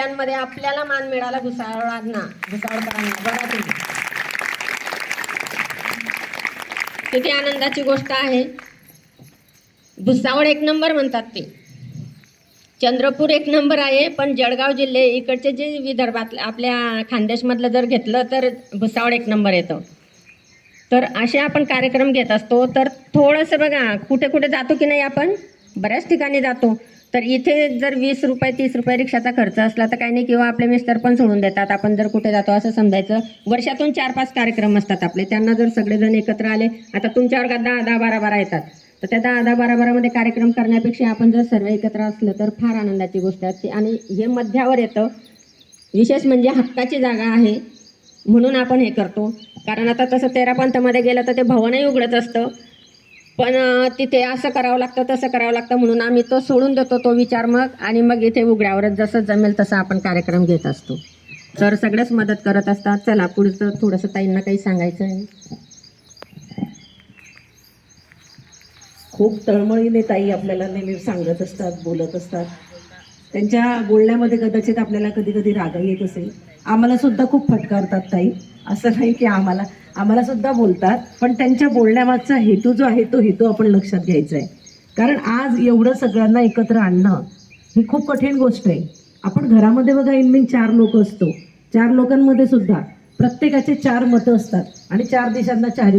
जिल्ह्यांमध्ये आपल्याला मान मिळाला भुसावळांना भुसावळकरांना बघा तुम्ही. किती आनंदाची गोष्ट आहे. भुसावळ एक नंबर म्हणतात ते. चंद्रपूर एक नंबर आहे पण जळगाव जिल्हे इकडचे जे विदर्भात आपल्या खानदेशमधलं जर घेतलं तर भुसावळ एक नंबर येतं. तर असे आपण कार्यक्रम घेत असतो. तर थोडंसं बघा कुठे कुठे जातो की नाही आपण? बऱ्याच ठिकाणी जातो. तर इथे जर वीस रुपये तीस रुपये रिक्षाचा खर्च असला तर काही नाही किंवा आपले मिस्टर पण सोडून देतात. आपण जर कुठे जातो असं समजायचं वर्षातून चार पाच कार्यक्रम असतात आपले. त्यांना जर सगळेजण एकत्र आले आता तुमच्या वर्गात दहा दहा बारा बारा येतात? तर त्या दहा दहा बारा बारामध्ये कार्यक्रम करण्यापेक्षा आपण जर सर्व एकत्र असलं तर फार आनंदाची गोष्ट असते. आणि हे मध्यावर येतं. विशेष म्हणजे हक्काची जागा आहे. म्हणून आपण हे करतो. कारण आता तसं तेरा पंथमध्ये गेलं तर ते भवनही उघडत असतं. पण तिथे असं करावं लागतं तसं करावं लागतं म्हणून आम्ही तो सोडून देतो तो विचार मग आणि मग इथे उघड्यावरच जसं जमेल तसं आपण कार्यक्रम घेत असतो. तर सगळेच मदत करत असतात. चला पुढचं थोडंसं ताईंना काही सांगायचं आहे. खूप तळमळीने ताई आपल्याला नेहमी सांगत असतात बोलत असतात. त्यांच्या बोलण्यामध्ये कदाचित आपल्याला कधी कधी राग येत असेल. आम्हाला सुद्धा खूप फटकारतात ताई. असं नाही की आम्हाला आम्हाला सुद्धा बोलतात पण त्यांच्या बोलण्यामागचा हेतू जो आहे तो हेतू आपण लक्षात घ्यायचा आहे कारण आज एवढं सगळ्यांना एकत्र आणणं ही खूप कठीण गोष्ट आहे. आपण घरामध्ये बघा इनमिन चार लोक असतो. चार लोकांमध्ये सुद्धा प्रत्येकाचे चार मतं असतात आणि चार दिशांना चार